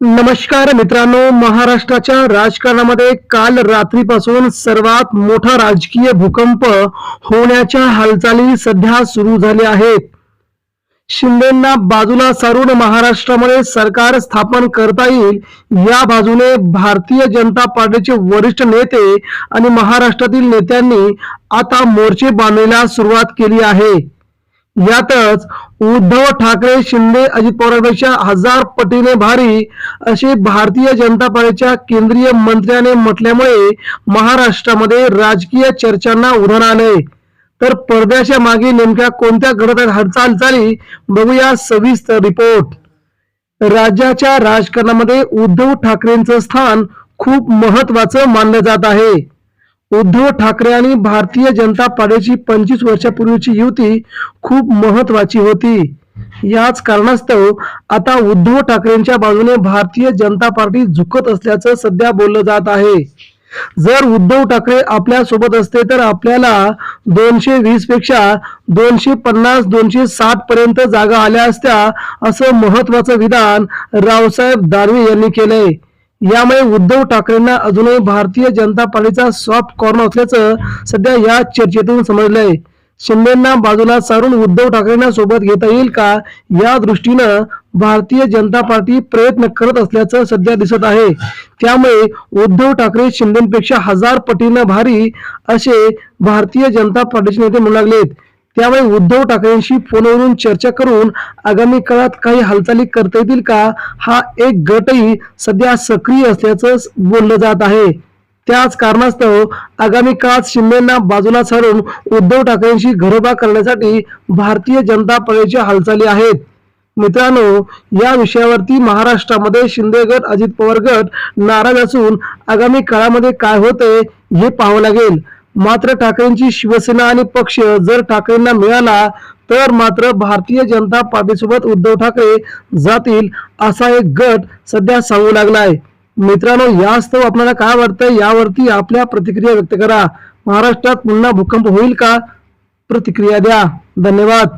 नमस्कार मित्रांनो महाराष्ट्राच्या राजकारणामध्ये काल रात्रीपासून सर्वात मोठा राजकीय भूकंप होण्याच्या हालचाली सध्या सुरू झाल्या आहेत. शिंदेना बाजूला सारून महाराष्ट्रामध्ये सरकार स्थापन करता येईल या बाजूने भारतीय जनता पार्टीचे वरिष्ठ नेते आणि महाराष्ट्रातील नेत्यांनी आता मोर्चे बांधण्याला सुरुवात केली आहे. यातच उद्धव ठाकरे शिंदे अजित पवारांपेक्षा हजार पटीने भारी असे भारतीय जनता पार्टीच्या केंद्रीय मंत्र्याने म्हटल्यामुळे महाराष्ट्रामध्ये राजकीय चर्चांना उधाण आले तर पडद्याच्या मागे नेमक्या कोणत्या घडत आहेत चाली बघूया सविस्तर रिपोर्ट. राज्याच्या राजकारणामध्ये उद्धव ठाकरेंचं स्थान खूप महत्वाचं मानलं जात आहे. उद्धव ठाकरे आणि भारतीय जनता पार्टीची पंचवीस वर्षापूर्वीची युती खूप महत्वाची होती. याच कारणास्तव आता उद्धव ठाकरेंच्या बाजूने भारतीय जनता पार्टी झुकत असल्याचं सध्या बोललं जात आहे. जर उद्धव ठाकरे आपल्यासोबत असते तर आपल्याला दोनशे वीसपेक्षा दोनशे पन्नास दोनशे साठ पर्यंत जागा आल्या असत्या असं महत्वाचं विधान रावसाहेब दानवे यांनी केलंय. यामुळे उद्धव ठाकरेंना अजूनही भारतीय जनता पार्टीचा सॉफ्ट कॉर्नर असल्याचं सध्या या चर्चेतून समजलंय. शिंदेना बाजूला सारून उद्धव ठाकरेंना सोबत घेता येईल का? या दृष्टीनं भारतीय जनता पार्टी प्रयत्न करत असल्याचं सध्या दिसत आहे. त्यामुळे उद्धव ठाकरे शिंदेपेक्षा हजार पटीनं भारी असे भारतीय जनता पार्टीचे नेते म्हणू लागलेत. त्यामुळे उद्धव ठाकरेंशी फोनवरून चर्चा करून आगामी काळात काही हालचाली करता येतील का? हा एक गटही सध्या सक्रिय असल्याचं बोललं जात आहे. त्याच कारणास्तव आगामी काळात शिंदेना बाजूला सारून उद्धव ठाकरेंशी घरोबा करण्यासाठी भारतीय जनता पक्षाच्या हालचाली आहेत. मित्रांनो या विषयावरती महाराष्ट्रामध्ये शिंदे गट अजित पवार गट नाराज असून आगामी काळामध्ये काय होते हे पाहावं लागेल. मात्र ठाकरेंची शिवसेना आणि पक्ष जर ठाकरेंना मिळाला तर मात्र भारतीय जनता पार्टीसोबत उद्धव ठाकरे जातील असा एक गट सध्या सांगू लागलाय मित्रांनो यास्तव आपल्याला काय वाटतंय यावरती आपल्या प्रतिक्रिया व्यक्त करा. महाराष्ट्रात पुन्हा भूकंप होईल का? प्रतिक्रिया द्या. धन्यवाद.